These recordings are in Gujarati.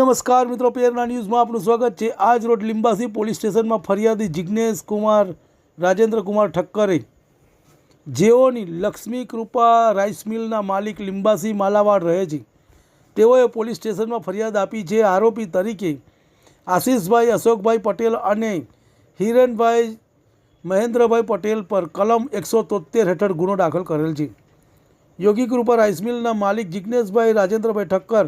નમસ્કાર મિત્રો પેરના ન્યૂઝમાં આપનું સ્વાગત છે. આજ રોડ લિંબાસી પોલીસ સ્ટેશનમાં ફરિયાદી જિજ્ઞેશ કુમાર, રાજેન્દ્ર કુમાર ઠક્કરે, જેઓની લક્ષ્મી કૃપા રાઈસ મિલના માલિક લિંબાસી માલાવાડ રહે છે. તેઓએ પોલીસ સ્ટેશનમાં ફરિયાદ આપી છે. આરોપી તરીકે આશીષભાઈ અશોકભાઈ પટેલ અને હિરેનભાઈ મહેન્દ્રભાઈ પટેલ પર કલમ એકસો તોતેર હેઠળ ગુનો દાખલ કરેલ છે. યોગી કૃપા રાઈસ મિલના માલિક જિજ્ઞેશભાઈ રાજેન્દ્રભાઈ ઠક્કર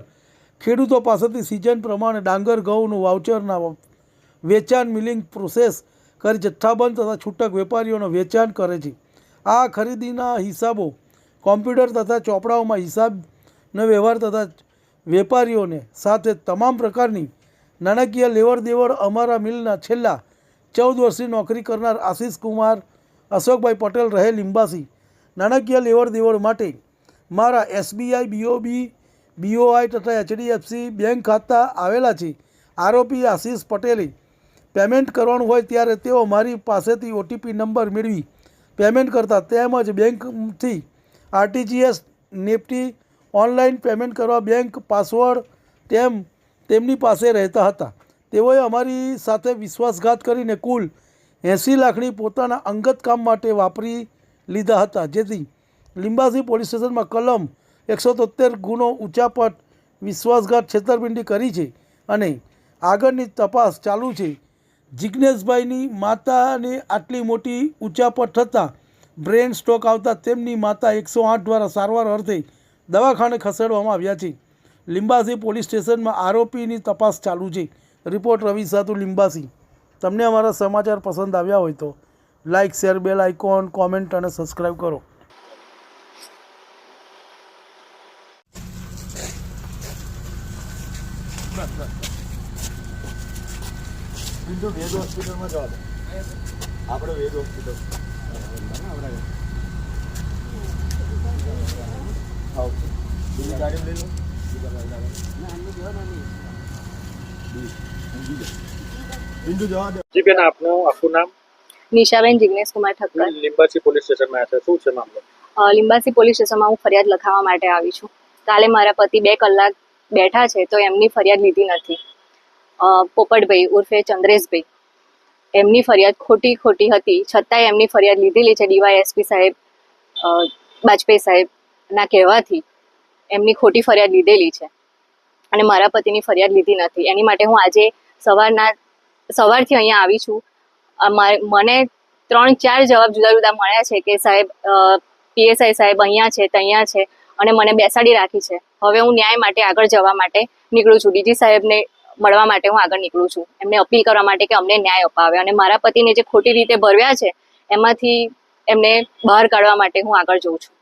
ખેડૂતો પાસેથી સિઝન પ્રમાણે ડાંગર, ઘઉંનું વાઉચરના વેચાણ મિલિંગ પ્રોસેસ કરી જથ્થાબંધ તથા છૂટક વેપારીઓનો વેચાણ કરે છે. આ ખરીદીના હિસાબો કોમ્પ્યુટર તથા ચોપડાઓમાં હિસાબનો વ્યવહાર તથા વેપારીઓને સાથે તમામ પ્રકારની નાણાકીય લેવડ દેવડ અમારા મિલના છેલ્લા ચૌદ વર્ષની નોકરી કરનાર આશીષ કુમાર, અશોકભાઈ પટેલ રહે લિંબાસી નાણાકીય લેવડ દેવડ માટે મારા એસબીઆઈ, બીઓબી બીઓઆઈ તથા એચડીએફસી બેંક ખાતા આવેલા છે. આરોપી આશીષ પટેલે પેમેન્ટ કરવાનું હોય ત્યારે તેઓ મારી પાસેથી ઓટીપી નંબર મેળવી પેમેન્ટ કરતા તેમજ બેંકથી આરટીજીએસ નેફ્ટી ઓનલાઈન પેમેન્ટ કરવા બેંક પાસવર્ડ તેમ તેમની પાસે રહેતા હતા. તેઓએ અમારી સાથે વિશ્વાસઘાત કરીને કુલ એંસી લાખની પોતાના અંગત કામ માટે વાપરી લીધા હતા. જેથી લિંબાસી પોલીસ સ્ટેશનમાં કલમ એકસો તોતેર ગુનો ઊંચાપટ વિશ્વાસઘાત છેતરપિંડી કરી છે અને આગળની તપાસ ચાલુ છે. જિજ્ઞેશભાઈની માતાને આટલી મોટી ઊંચાપટ થતાં બ્રેન સ્ટ્રોક આવતા તેમની માતા એકસો આઠ દ્વારા સારવાર અર્થે દવાખાને ખસેડવામાં આવ્યા છે. લિંબાસી પોલીસ સ્ટેશનમાં આરોપીની તપાસ ચાલુ છે. રિપોર્ટ રવિ સાતુ લિંબાસી. તમને અમારા સમાચાર પસંદ આવ્યા હોય તો like share, bell icon, comment અને સબસ્ક્રાઈબ કરો. બિંદુ વેદ હોસ્પિટલમાં જવા દો. આપણે વેદ હોસ્પિટલ. આવો. બીજી ગાડી લઈ લો. બિંદુ જવા દે. જી બેન આપનું આખું નામ? નિશાબેન જિગ્નેશ કુમાર ઠક્કર. લિંબાસી પોલીસ સ્ટેશનમાં આવ્યા છે. શું છે મામલો? લિંબાસી પોલીસ સ્ટેશનમાં હું ફરિયાદ લખાવવા માટે આવી છું. કાલે મારા પતિ બે કલાક બેઠા છે, તો એમની ફરિયાદ લીધી નથી. પોપટભાઈ ઉર્ફે ચંદ્રેશભાઈ. એમની ફરિયાદ ખોટી ખોટી હતી. છતાંય એમની ફરિયાદ લીધેલી છે, ડીવાયએસપી સાહેબ બાજપેયી સાહેબના કહેવાથી. એમની ખોટી ફરિયાદ લીધેલી છે. અને મારા પતિની ફરિયાદ લીધી નથી. એની માટે હું આજે સવારના, સવારથી અહીંયા આવી છું. મને ત્રણ, ચાર જવાબ જુદા જુદા મળ્યા છે કે સાહેબ પીએસઆઈ સાહેબ અહીંયા છે, ત્યાં છે. અને મને બેસાડી રાખી છે. હવે હું ન્યાય માટે આગળ જવા માટે નીકળું છું. ડીજી સાહેબને મળવા માટે હું આગળ નીકળું છું. એમને અપીલ કરવા માટે કે અમને ન્યાય અપાવે અને મારા પતિને જે ખોટી રીતે ભરવ્યા છે, એમાંથી એમને બહાર કાઢવા માટે હું આગળ જઉં છું.